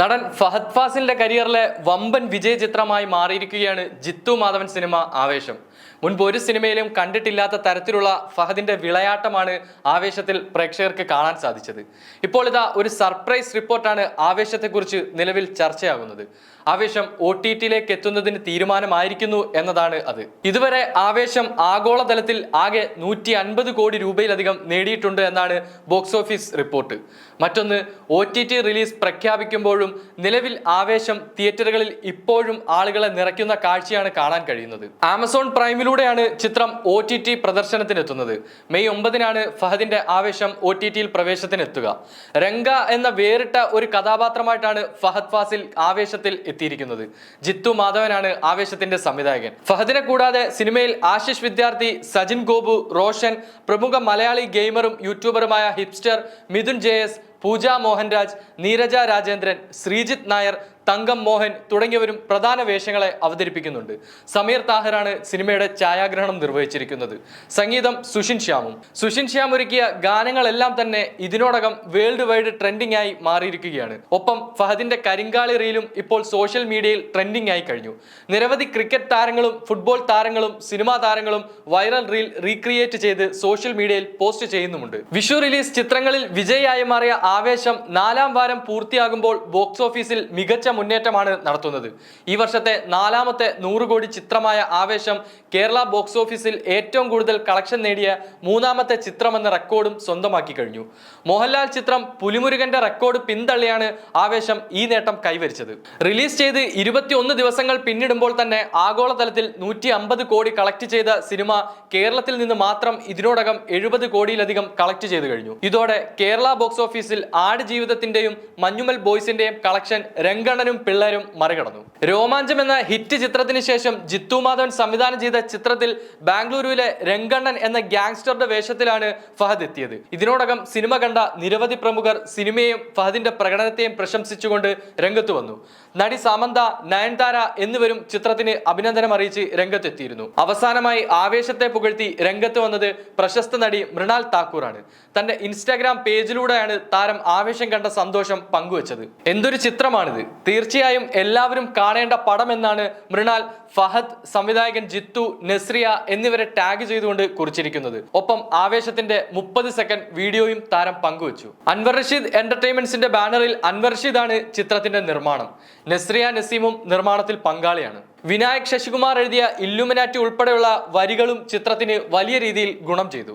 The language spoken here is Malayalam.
നടൻ ഫഹദ് ഫാസിലിന്റെ കരിയറിലെ വമ്പൻ വിജയ ചിത്രമായി മാറിയിരിക്കുകയാണ് ജിത്തു മാധവൻ സിനിമ ആവേശം. മുൻപ് ഒരു സിനിമയിലും കണ്ടിട്ടില്ലാത്ത തരത്തിലുള്ള ഫഹദിന്റെ വിളയാട്ടമാണ് ആവേശത്തിൽ പ്രേക്ഷകർക്ക് കാണാൻ സാധിച്ചത്. ഇപ്പോൾ ഇതാ ഒരു സർപ്രൈസ് റിപ്പോർട്ടാണ് ആവേശത്തെക്കുറിച്ച് നിലവിൽ ചർച്ചയാകുന്നത്. ആവേശം ഒ ടി ടിയിലേക്ക് എത്തുന്നതിന് തീരുമാനമായിരിക്കുന്നു എന്നതാണ് അത്. ഇതുവരെ ആവേശം ആഗോളതലത്തിൽ ആകെ നൂറ്റി അൻപത് കോടി രൂപയിലധികം നേടിയിട്ടുണ്ട് എന്നാണ് ബോക്സ് ഓഫീസ് റിപ്പോർട്ട്. മറ്റൊന്ന് ഒ ടി ടി റിലീസ് പ്രഖ്യാപിക്കുമ്പോഴും നിലവിൽ ആവേശം തിയേറ്ററുകളിൽ ഇപ്പോഴും ആളുകളെ നിറയ്ക്കുന്ന കാഴ്ചയാണ് കാണാൻ കഴിയുന്നത്. ആമസോൺ പ്രൈമിലൂടെയാണ് ചിത്രം ഒ ടി ടി പ്രദർശനത്തിനെത്തുന്നത്. മെയ് ഒമ്പതിനാണ് ഫഹദിന്റെ ആവേശം ഒ ടി ടിയിൽ പ്രവേശത്തിനെത്തുക രംഗ എന്ന വേറിട്ട ഒരു കഥാപാത്രമായിട്ടാണ് ഫഹദ് ഫാസിൽ ആവേശത്തിൽ എത്തിയിരിക്കുന്നത്. ജിത്തു മാധവനാണ് ആവേശത്തിന്റെ സംവിധായകൻ. ഫഹദിനെ കൂടാതെ സിനിമയിൽ ആശിഷ് വിദ്യാർത്ഥി സജിൻ ഗോപു റോഷൻ പ്രമുഖ മലയാളി ഗെയിമറും യൂട്യൂബറുമായ Hipster Mithun J S Pooja Mohanraj Neeraja Rajendran Sreejith Nair Thankam Mohan തുടങ്ങിയവരും പ്രധാന വേഷങ്ങളെ അവതരിപ്പിക്കുന്നുണ്ട്. സമീർ താഹറാണ് സിനിമയുടെ ഛായാഗ്രഹണം നിർവഹിച്ചിരിക്കുന്നത്. സംഗീതം സുഷിൻ ശ്യാമും. സുഷിൻ ശ്യാം ഒരുക്കിയ ഗാനങ്ങളെല്ലാം തന്നെ ഇതിനോടകം വേൾഡ് വൈഡ് ട്രെൻഡിംഗ് ആയി മാറിയിരിക്കുകയാണ്. ഒപ്പം ഫഹദിന്റെ കരിങ്കാളി റീലും ഇപ്പോൾ സോഷ്യൽ മീഡിയയിൽ ട്രെൻഡിംഗ് ആയി കഴിഞ്ഞു. നിരവധി ക്രിക്കറ്റ് താരങ്ങളും ഫുട്ബോൾ താരങ്ങളും സിനിമാ താരങ്ങളും വൈറൽ റീൽ റീക്രിയേറ്റ് ചെയ്ത് സോഷ്യൽ മീഡിയയിൽ പോസ്റ്റ് ചെയ്യുന്നുമുണ്ട്. വിഷു റിലീസ് ചിത്രങ്ങളിൽ വിജയിയായി മാറിയ ആവേശം നാലാം വാരം പൂർത്തിയാകുമ്പോൾ ബോക്സ് ഓഫീസിൽ മികച്ച മുന്നേറ്റമാണ് നടത്തുന്നത്. ഈ വർഷത്തെ നാലാമത്തെ നൂറ് കോടി ചിത്രമായ ആവേശം കേരള ബോക്സ് ഓഫീസിൽ ഏറ്റവും കൂടുതൽ കളക്ഷൻ നേടിയ മൂന്നാമത്തെ ചിത്രമെന്ന റെക്കോർഡും സ്വന്തമാക്കി കഴിഞ്ഞു. മോഹൻലാൽ ചിത്രം പുലിമുരുകന്റെ റെക്കോർഡ് പിന്തള്ളിയാണ് ആവേശം ഈ നേട്ടം കൈവരിച്ചത്. റിലീസ് ചെയ്ത് ഇരുപത്തിയൊന്ന് ദിവസങ്ങൾ പിന്നിടുമ്പോൾ തന്നെ ആഗോളതലത്തിൽ നൂറ്റി അമ്പത് കോടി കളക്ട് ചെയ്ത സിനിമ കേരളത്തിൽ നിന്ന് മാത്രം ഇതിനോടകം എഴുപത് കോടിയിലധികം കളക്ട് ചെയ്തു കഴിഞ്ഞു. ഇതോടെ കേരള ബോക്സ് ഓഫീസിൽ ആട് ജീവിതത്തിന്റെയും മഞ്ഞുമൽ ബോയ്സിന്റെയും കളക്ഷൻ രംഗണ്ണനും പിള്ളേരും മറികടന്നു. രോമാഞ്ചം എന്ന ഹിറ്റ് ചിത്രത്തിന് ശേഷം ജിത്തു മാധവൻ സംവിധാനം ചെയ്ത ചിത്രത്തിൽ ബാംഗ്ലൂരുവിലെ രംഗണ്ണൻ എന്ന ഗ്യാങ്സ്റ്ററുടെ വേഷത്തിലാണ് ഫഹദ് എത്തിയത്. ഇതിനോടകം സിനിമ കണ്ട നിരവധി പ്രമുഖർ സിനിമയെയും ഫഹദിന്റെ പ്രകടനത്തെയും പ്രശംസിച്ചുകൊണ്ട് രംഗത്ത് വന്നു. നടി സമന്ത നയൻതാര എന്നിവരും ചിത്രത്തിന് അഭിനന്ദനം അറിയിച്ച് രംഗത്തെത്തിയിരുന്നു. അവസാനമായി ആവേശത്തെ പുകഴ്ത്തി രംഗത്ത് വന്നത് പ്രശസ്ത നടി മൃണാൽ താക്കൂറാണ്. തന്റെ ഇൻസ്റ്റാഗ്രാം പേജിലൂടെയാണ് താരം ആവേശം കണ്ട സന്തോഷം പങ്കുവച്ചത്. എന്തൊരു ചിത്രമാണിത്. തീർച്ചയായും എല്ലാവരും കാണേണ്ട പടം എന്നാണ് മൃണാൽ ഫഹദ് സംവിധായകൻ ജിത്തു നസ്രിയ എന്നിവരെ ടാഗ് ചെയ്തുകൊണ്ട് കുറിച്ചിരിക്കുന്നത്. ഒപ്പം ആവേശത്തിന്റെ മുപ്പത് സെക്കൻഡ് വീഡിയോയും താരം പങ്കുവച്ചു. അൻവർ റഷീദ് എന്റർടൈൻമെന്റ്സിന്റെ ബാനറിൽ അൻവർ റഷീദാണ് ചിത്രത്തിന്റെ നിർമ്മാണം. നസ്രിയ നസീമും നിർമ്മാണത്തിൽ പങ്കാളിയാണ്. വിനായക് ശശികുമാർ എഴുതിയ ഇല്ലുമിനാറ്റി ഉൾപ്പെടെയുള്ള വരികളും ചിത്രത്തിന് വലിയ രീതിയിൽ ഗുണം ചെയ്തു.